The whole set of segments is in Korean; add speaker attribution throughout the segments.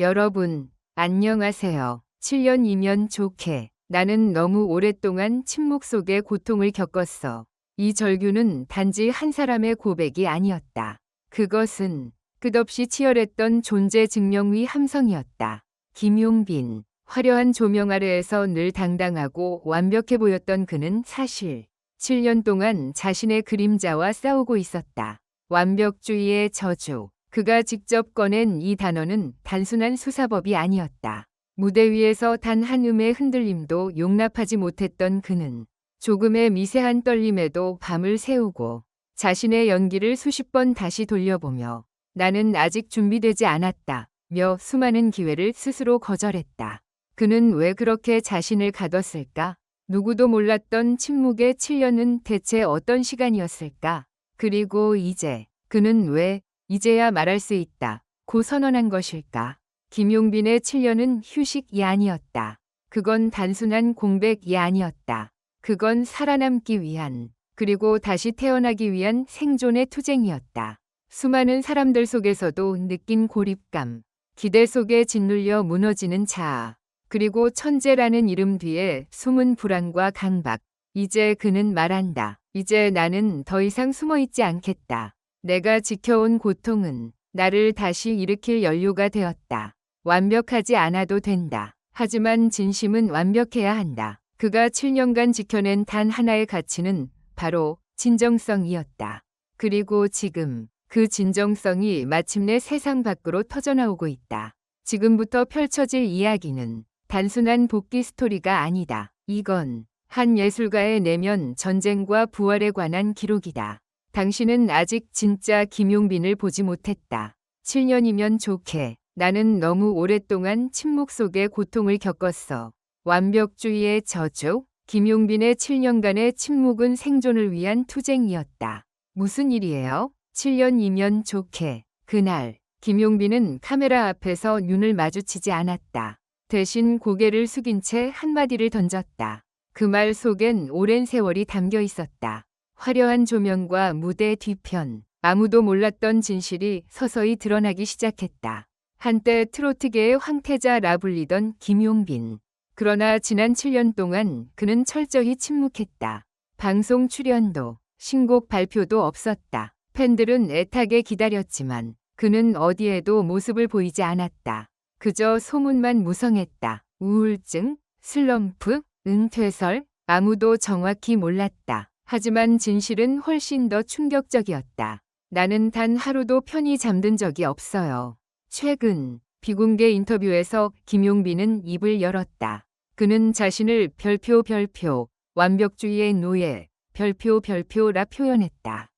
Speaker 1: 여러분, 안녕하세요. 7년이면 좋게. 나는 너무 오랫동안 침묵 속의 고통을 겪었어. 이 절규는 단지 한 사람의 고백이 아니었다. 그것은 끝없이 치열했던 존재 증명의 함성이었다. 김용빈. 화려한 조명 아래에서 늘 당당하고 완벽해 보였던 그는 사실 7년 동안 자신의 그림자와 싸우고 있었다. 완벽주의의 저주. 그가 직접 꺼낸 이 단어는 단순한 수사법이 아니었다. 무대 위에서 단 한 음의 흔들림도 용납하지 못했던 그는 조금의 미세한 떨림에도 밤을 새우고 자신의 연기를 수십 번 다시 돌려보며 나는 아직 준비되지 않았다. 며 수많은 기회를 스스로 거절했다. 그는 왜 그렇게 자신을 가뒀을까? 누구도 몰랐던 침묵의 7년은 대체 어떤 시간이었을까? 그리고 이제 그는 왜 이제야 말할 수 있다. 고 선언한 것일까? 김용빈의 7년은 휴식이 아니었다. 그건 단순한 공백이 아니었다. 그건 살아남기 위한, 그리고 다시 태어나기 위한 생존의 투쟁이었다. 수많은 사람들 속에서도 느낀 고립감, 기대 속에 짓눌려 무너지는 자아, 그리고 천재라는 이름 뒤에 숨은 불안과 강박. 이제 그는 말한다. 이제 나는 더 이상 숨어 있지 않겠다. 내가 지켜온 고통은 나를 다시 일으킬 연료가 되었다. 완벽하지 않아도 된다. 하지만 진심은 완벽해야 한다. 그가 7년간 지켜낸 단 하나의 가치는 바로 진정성이었다. 그리고 지금 그 진정성이 마침내 세상 밖으로 터져나오고 있다. 지금부터 펼쳐질 이야기는 단순한 복귀 스토리가 아니다. 이건 한 예술가의 내면 전쟁과 부활에 관한 기록이다. 당신은 아직 진짜 김용빈을 보지 못했다. 7년이면 좋게. 나는 너무 오랫동안 침묵 속의 고통을 겪었어. 완벽주의의 저주? 김용빈의 7년간의 침묵은 생존을 위한 투쟁이었다. 무슨 일이에요? 7년이면 좋게. 그날, 김용빈은 카메라 앞에서 눈을 마주치지 않았다. 대신 고개를 숙인 채 한마디를 던졌다. 그 말 속엔 오랜 세월이 담겨 있었다. 화려한 조명과 무대 뒤편, 아무도 몰랐던 진실이 서서히 드러나기 시작했다. 한때 트로트계의 황태자 라 불리던 김용빈. 그러나 지난 7년 동안 그는 철저히 침묵했다. 방송 출연도, 신곡 발표도 없었다. 팬들은 애타게 기다렸지만 그는 어디에도 모습을 보이지 않았다. 그저 소문만 무성했다. 우울증, 슬럼프, 은퇴설, 아무도 정확히 몰랐다. 하지만 진실은 훨씬 더 충격적이었다. 나는 단 하루도 편히 잠든 적이 없어요. 최근 비공개 인터뷰에서 김용빈은 입을 열었다. 그는 자신을 별표 별표, 완벽주의의 노예, 별표 별표라 표현했다.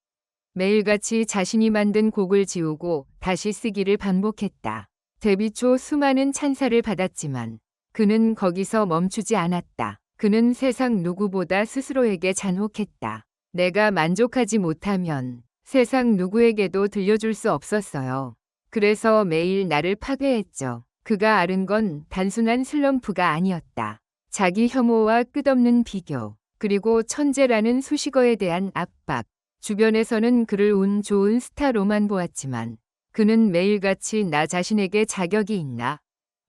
Speaker 1: 매일같이 자신이 만든 곡을 지우고 다시 쓰기를 반복했다. 데뷔 초 수많은 찬사를 받았지만 그는 거기서 멈추지 않았다. 그는 세상 누구보다 스스로에게 잔혹했다. 내가 만족하지 못하면 세상 누구에게도 들려줄 수 없었어요. 그래서 매일 나를 파괴했죠. 그가 앓은 건 단순한 슬럼프가 아니었다. 자기 혐오와 끝없는 비교, 그리고 천재라는 수식어에 대한 압박. 주변에서는 그를 운 좋은 스타로만 보았지만 그는 매일같이 나 자신에게 자격이 있나?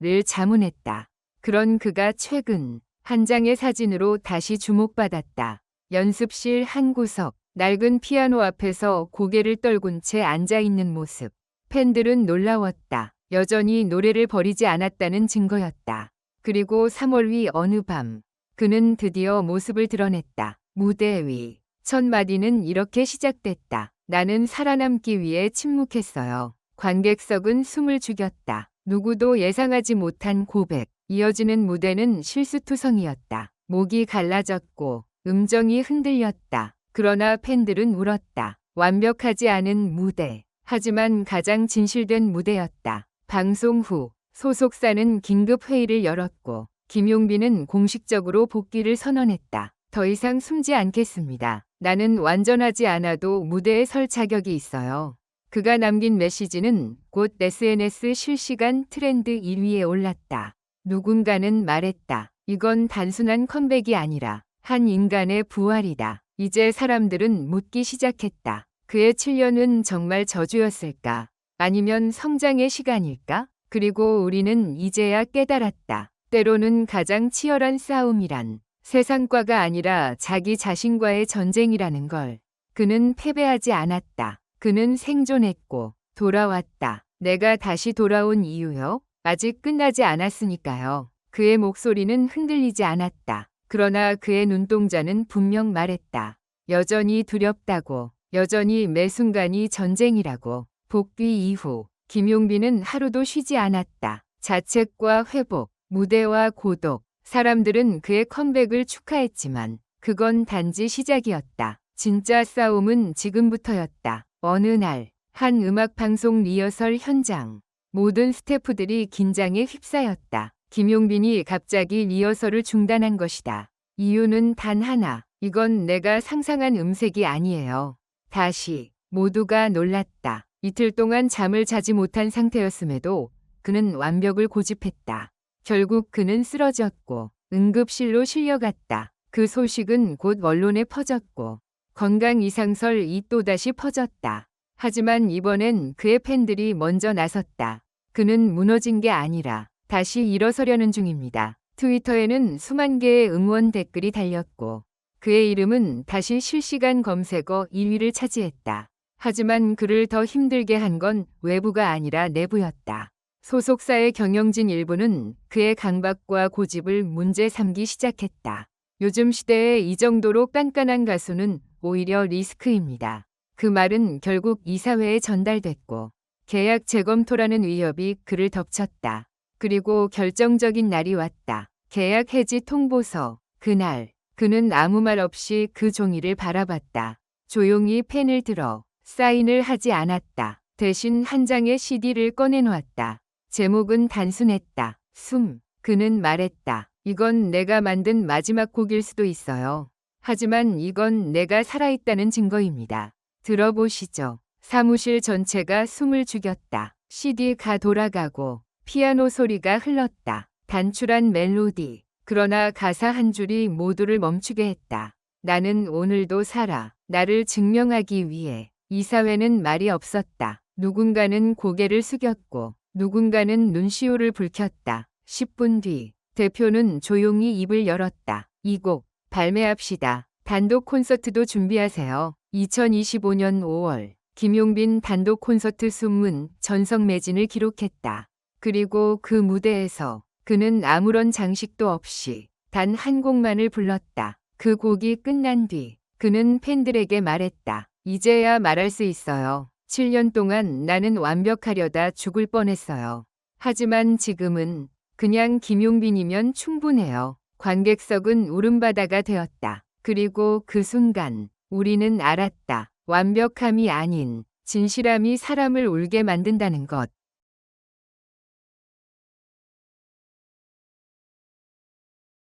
Speaker 1: 를 자문했다. 그런 그가 최근 한 장의 사진으로 다시 주목받았다. 연습실 한 구석, 낡은 피아노 앞에서 고개를 떨군 채 앉아 있는 모습. 팬들은 놀라웠다. 여전히 노래를 버리지 않았다는 증거였다. 그리고 3월 위 어느 밤, 그는 드디어 모습을 드러냈다. 무대 위. 첫 마디는 이렇게 시작됐다. 나는 살아남기 위해 침묵했어요. 관객석은 숨을 죽였다. 누구도 예상하지 못한 고백. 이어지는 무대는 실수투성이었다. 목이 갈라졌고 음정이 흔들렸다. 그러나 팬들은 울었다. 완벽하지 않은 무대. 하지만 가장 진실된 무대였다. 방송 후 소속사는 긴급 회의를 열었고 김용빈은 공식적으로 복귀를 선언했다. 더 이상 숨지 않겠습니다. 나는 완전하지 않아도 무대에 설 자격이 있어요. 그가 남긴 메시지는 곧 SNS 실시간 트렌드 1위에 올랐다. 누군가는 말했다. 이건 단순한 컴백이 아니라 한 인간의 부활이다. 이제 사람들은 묻기 시작했다. 그의 7년은 정말 저주였을까? 아니면 성장의 시간일까? 그리고 우리는 이제야 깨달았다. 때로는 가장 치열한 싸움이란 세상과가 아니라 자기 자신과의 전쟁이라는 걸. 그는 패배하지 않았다. 그는 생존했고 돌아왔다. 내가 다시 돌아온 이유요? 아직 끝나지 않았으니까요. 그의 목소리는 흔들리지 않았다. 그러나 그의 눈동자는 분명 말했다. 여전히 두렵다고. 여전히 매 순간이 전쟁이라고. 복귀 이후 김용빈은 하루도 쉬지 않았다. 자책과 회복, 무대와 고독. 사람들은 그의 컴백을 축하했지만 그건 단지 시작이었다. 진짜 싸움은 지금부터였다. 어느 날, 한 음악 방송 리허설 현장. 모든 스태프들이 긴장에 휩싸였다. 김용빈이 갑자기 리허설을 중단한 것이다. 이유는 단 하나. 이건 내가 상상한 음색이 아니에요. 다시 모두가 놀랐다. 이틀 동안 잠을 자지 못한 상태였음에도 그는 완벽을 고집했다. 결국 그는 쓰러졌고 응급실로 실려갔다. 그 소식은 곧 언론에 퍼졌고 건강 이상설 이 또다시 퍼졌다. 하지만 이번엔 그의 팬들이 먼저 나섰다. 그는 무너진 게 아니라 다시 일어서려는 중입니다. 트위터에는 수만 개의 응원 댓글이 달렸고 그의 이름은 다시 실시간 검색어 1위를 차지했다. 하지만 그를 더 힘들게 한 건 외부가 아니라 내부였다. 소속사의 경영진 일부는 그의 강박과 고집을 문제 삼기 시작했다. 요즘 시대에 이 정도로 깐깐한 가수는 오히려 리스크입니다. 그 말은 결국 이사회에 전달됐고 계약 재검토라는 위협이 그를 덮쳤다. 그리고 결정적인 날이 왔다. 계약 해지 통보서. 그날 그는 아무 말 없이 그 종이를 바라봤다. 조용히 펜을 들어 사인을 하지 않았다. 대신 한 장의 CD를 꺼내놓았다. 제목은 단순했다. 숨. 그는 말했다. 이건 내가 만든 마지막 곡일 수도 있어요. 하지만 이건 내가 살아있다는 증거입니다. 들어보시죠. 사무실 전체가 숨을 죽였다. CD가 돌아가고 피아노 소리가 흘렀다. 단출한 멜로디. 그러나 가사 한 줄이 모두를 멈추게 했다. 나는 오늘도 살아. 나를 증명하기 위해. 이사회는 말이 없었다. 누군가는 고개를 숙였고 누군가는 눈시울을 붉혔다. 10분 뒤 대표는 조용히 입을 열었다. 이 곡 발매합시다. 단독 콘서트도 준비하세요. 2025년 5월 김용빈 단독 콘서트 숨은 전성 매진을 기록했다. 그리고 그 무대에서 그는 아무런 장식도 없이 단 한 곡만을 불렀다. 그 곡이 끝난 뒤 그는 팬들에게 말했다. 이제야 말할 수 있어요. 7년 동안 나는 완벽하려다 죽을 뻔했어요. 하지만 지금은 그냥 김용빈이면 충분해요. 관객석은 울음바다가 되었다. 그리고 그 순간 우리는 알았다. 완벽함이 아닌 진실함이 사람을 울게 만든다는 것.